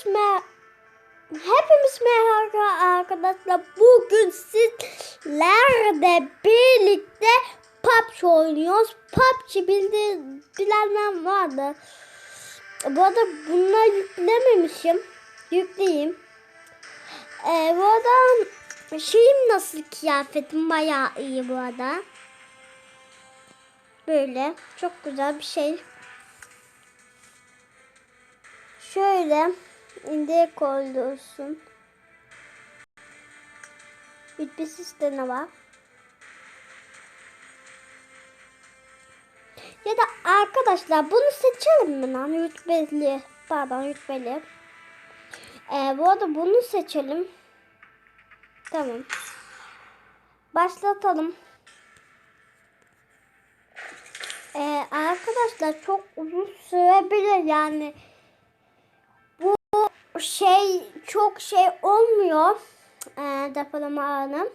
Hepimiz me Hepimiz merhaba arkadaşlar. Bugün sizlerle birlikte PUBG oynuyoruz. PUBG bildi bilenler vardı. Bu arada bunları yüklememişim. Yükleyeyim. Ee, bu arada şeyim nasıl kıyafetim bayağı iyi bu arada. Böyle çok güzel bir şey. Şöyle indir koyuyorsun. Hiçbir sistemi var. Ya da arkadaşlar bunu seçelim mi lan? Rütbeli. Pardon rütbeli. Ee, bu arada bunu seçelim. Tamam. Başlatalım. Ee, arkadaşlar çok uzun sürebilir yani bu şey çok şey olmuyor e, depolama alanı.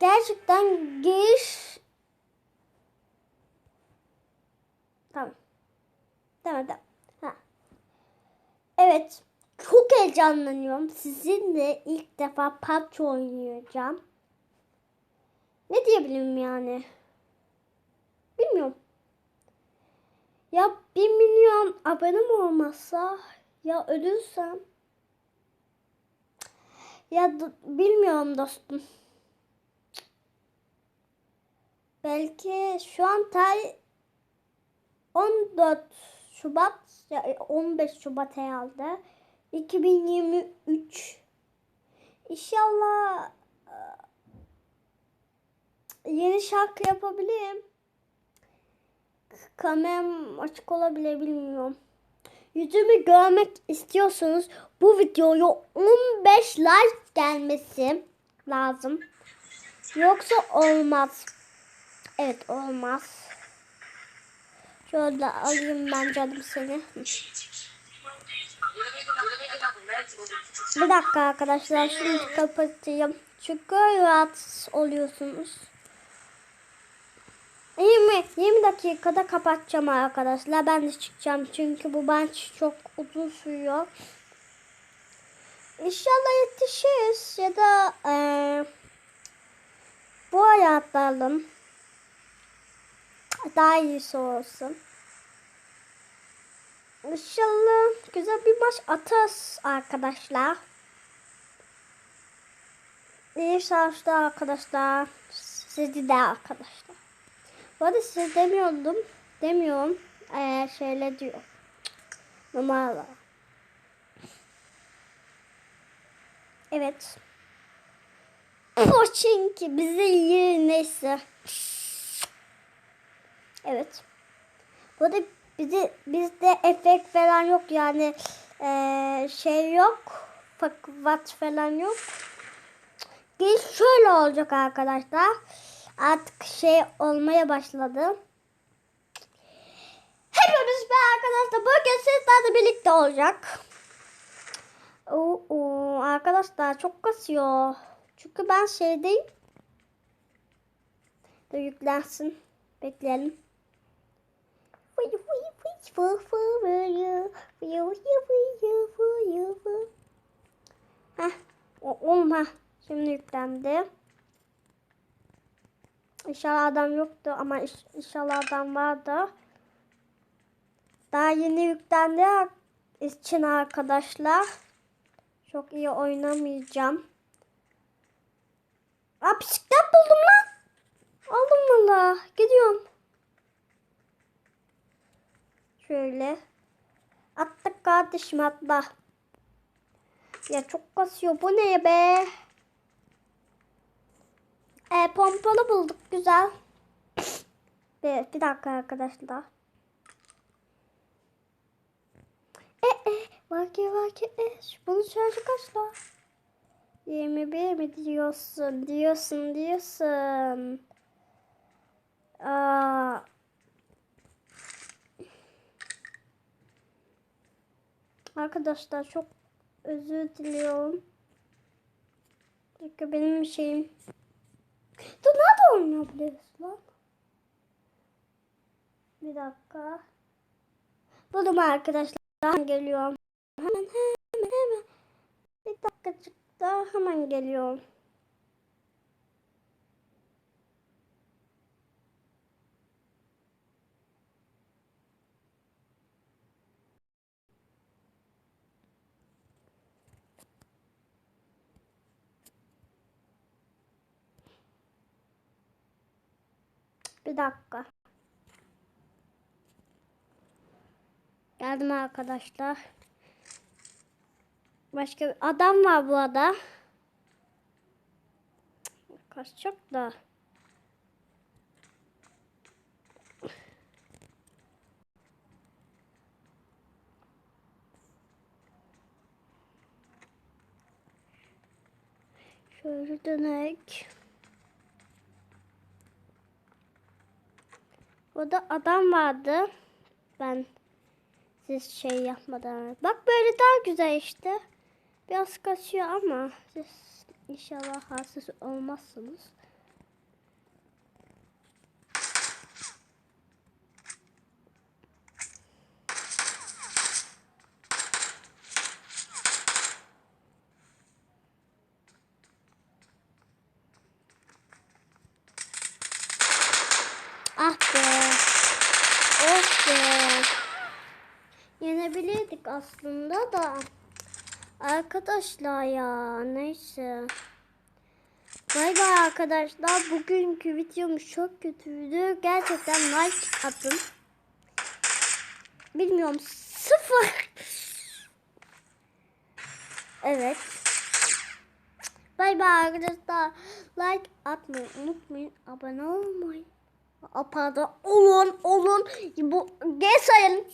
Gerçekten giriş tamam tamam tamam ha. evet çok heyecanlanıyorum sizinle ilk defa PUBG oynayacağım ne diyebilirim yani Bilmiyorum. Ya bir milyon abonem olmazsa ya ölürsem ya bilmiyorum dostum. Belki şu an tarih 14 Şubat ya 15 Şubat herhalde 2023 İnşallah yeni şarkı yapabilirim kameram açık olabilir bilmiyorum. Yüzümü görmek istiyorsanız bu videoya 15 like gelmesi lazım. Yoksa olmaz. Evet olmaz. Şöyle alayım ben canım seni. Bir dakika arkadaşlar şimdi kapatayım. Çünkü rahatsız oluyorsunuz. 20, 20 dakikada kapatacağım arkadaşlar. Ben de çıkacağım çünkü bu bench çok uzun sürüyor. İnşallah yetişiriz ya da e, bu aya atlayalım. Daha iyisi olsun. İnşallah güzel bir maç atarız arkadaşlar. İyi şanslar arkadaşlar. Sizi de arkadaşlar. Bu arada size demiyordum. Demiyorum. Ee, şöyle diyor. Numaralar. Evet. O çünkü bizi iyi neyse. Evet. Bu arada bizi, bizde efekt falan yok yani ee, şey yok. Watt falan yok. Gel şöyle olacak arkadaşlar artık şey olmaya başladı. Hepimiz be arkadaşlar bugün sizlerle birlikte olacak. Oo, arkadaşlar çok kasıyor. Çünkü ben şeydeyim. De yüklensin. Bekleyelim. Heh, olma. Şimdi yüklendi. İnşallah adam yoktu ama inşallah adam vardı. Daha yeni yüklendi için arkadaşlar. Çok iyi oynamayacağım. Aa bisiklet buldum lan. Aldım valla. Gidiyorum. Şöyle. Attık kardeşim atla. Ya çok kasıyor. Bu ne be? E, pompalı bulduk. Güzel. Bir, bir dakika arkadaşlar. E, e, vaki vaki e. Bunun şarjı kaçta? 21 mi diyorsun? Diyorsun diyorsun. Aa. Arkadaşlar çok özür diliyorum. Çünkü benim şeyim Dur nerede oynayabiliriz lan? Bir dakika. Buldum arkadaşlar. Geliyorum. Hemen hemen hemen. Bir dakikacık daha hemen geliyorum. Bir dakika. Geldim arkadaşlar. Başka bir adam var bu ada. Kaçacak da. Şöyle dönek. Burada adam vardı. Ben siz şey yapmadan. Bak böyle daha güzel işte. Biraz kaçıyor ama siz inşallah hassas olmazsınız. Ah be. Of be. Yenebilirdik aslında da. Arkadaşlar ya neyse. Bay bay arkadaşlar. Bugünkü videomuz çok kötüydü. Gerçekten like atın. Bilmiyorum sıfır. Evet. Bay bay arkadaşlar. Like atmayı unutmayın. Abone olmayı. Aa, Pardon. Olun olun. Bu gel sayalım.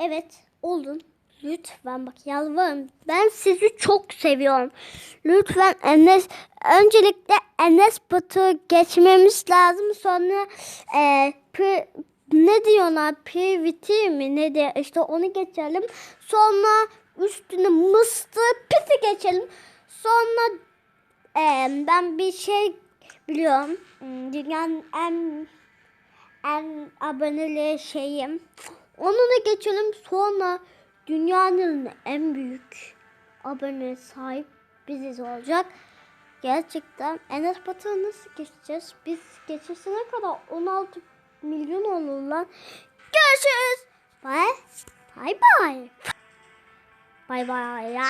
Evet olun. Lütfen bak yalvarırım. Ben sizi çok seviyorum. Lütfen Enes öncelikle Enes Batur'u geçmemiz lazım. Sonra e, P- ne diyorlar? PVT mi? Ne diyor? İşte onu geçelim. Sonra üstüne Mr. Pit'i geçelim. Sonra e, ben bir şey biliyorum. Hmm, Dünyanın en en aboneli şeyim. Onu da geçelim sonra dünyanın en büyük abone sahip biziz olacak. Gerçekten Enes Batur'u nasıl geçeceğiz? Biz geçesine kadar 16 milyon olurlar. Görüşürüz. Bye. Bye bye. Bye bye.